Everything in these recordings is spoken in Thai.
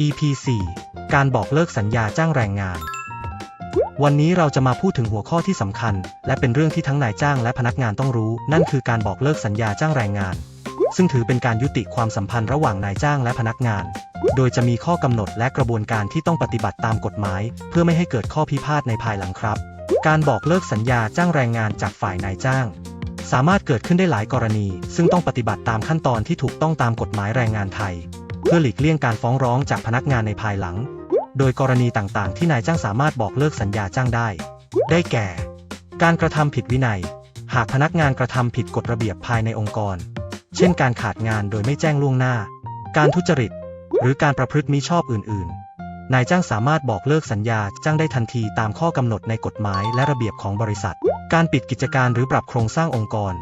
EP 4 การบอกเลิกสัญญาจ้างแรงงาน วันนี้เราจะมาพูดถึงหัวข้อที่สำคัญ และเป็นเรื่องที่ทั้งนายจ้างและพนักงานต้องรู้ นั่นคือการบอกเลิกสัญญาจ้างแรงงาน ซึ่งถือเป็นการยุติความสัมพันธ์ระหว่างนายจ้างและพนักงาน โดยจะมีข้อกำหนดและกระบวนการที่ต้องปฏิบัติตามกฎหมาย เพื่อไม่ให้เกิดข้อพิพาทในภายหลังครับ การบอกเลิกสัญญาจ้างแรงงานจากฝ่ายนายจ้าง สามารถเกิดขึ้นได้หลายกรณี ซึ่งต้องปฏิบัติตามขั้นตอนที่ถูกต้องตามกฎหมายแรงงานไทย เพื่อหลีกเลี่ยงการฟ้องร้องจากพนักงานในภายหลัง โดยกรณีต่างๆ ที่นายจ้างสามารถบอกเลิกสัญญาจ้างได้ ได้แก่ การกระทำผิดวินัย หากพนักงานกระทำผิดกฎระเบียบภายในองค์กร เช่นการขาดงานโดยไม่แจ้งล่วงหน้า การทุจริต หรือการประพฤติมิชอบอื่น ๆ นายจ้างสามารถบอกเลิกสัญญาจ้างได้ทันทีตามข้อกำหนดในกฎหมายและระเบียบของบริษัท การปิดกิจการหรือปรับโครงสร้างองค์กร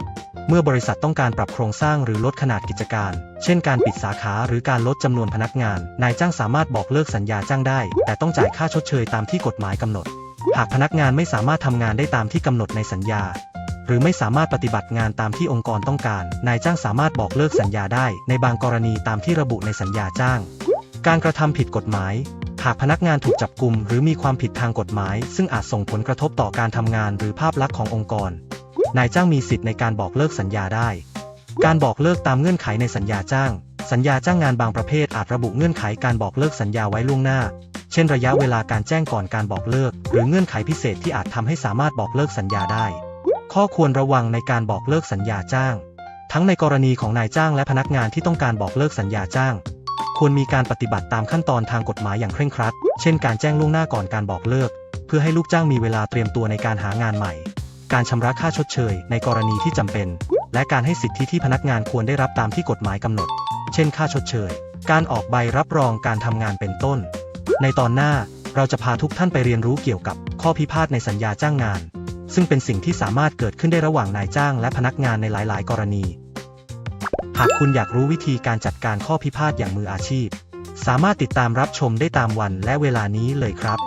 เมื่อบริษัทต้องการปรับโครงสร้างหรือลดขนาดกิจการ เช่นการปิดสาขาหรือการลดจำนวนพนักงาน นายจ้างสามารถบอกเลิกสัญญาจ้างได้ แต่ต้องจ่ายค่าชดเชยตามที่กฎหมายกำหนด หากพนักงานไม่สามารถทำงานได้ตามที่กำหนดในสัญญา หรือไม่สามารถปฏิบัติงานตามที่องค์กรต้องการ นายจ้างสามารถบอกเลิกสัญญาได้ ในบางกรณีตามที่ระบุในสัญญาจ้าง การกระทำผิดกฎหมายหากพนักงานถูกจับกุมหรือมีความผิดทางกฎหมาย ซึ่งอาจส่งผลกระทบต่อการทำงานหรือภาพลักษณ์ขององค์กร นายจ้างมีสิทธิ์ในการบอกเลิกสัญญาได้ การบอกเลิกตามเงื่อนไขในสัญญาจ้าง สัญญาจ้างงานบางประเภทอาจระบุเงื่อนไขการบอกเลิกสัญญาไว้ล่วงหน้า เช่นระยะเวลาการแจ้งก่อนการบอกเลิก หรือเงื่อนไขพิเศษที่อาจทำให้สามารถบอกเลิกสัญญาได้ ข้อควรระวังในการบอกเลิกสัญญาจ้าง ทั้งในกรณีของนายจ้างและพนักงานที่ต้องการบอกเลิกสัญญาจ้าง ควรมีการปฏิบัติตามขั้นตอนทางกฎหมายอย่างเคร่งครัด เช่น การแจ้งล่วงหน้าก่อนการบอกเลิก เพื่อให้ลูกจ้างมีเวลาเตรียมตัวในการหางานใหม่ การชำระค่าชดเชย ในกรณีที่จำเป็น และการให้สิทธิที่พนักงานควรได้รับตามที่กฎหมายกำหนด เช่น ค่าชดเชย การออกใบรับรองการทำงานเป็นต้น ในตอนหน้าเราจะพาทุกท่านไปเรียนรู้เกี่ยวกับข้อพิพาทในสัญญาจ้างงาน ซึ่งเป็นสิ่งที่สามารถเกิดขึ้นได้ระหว่างนายจ้างและพนักงานในหลาย ๆ กรณี หากคุณอยากรู้วิธีการจัดการข้อพิพาทอย่างมืออาชีพ สามารถติดตามรับชมได้ตามวันและเวลานี้เลยครับ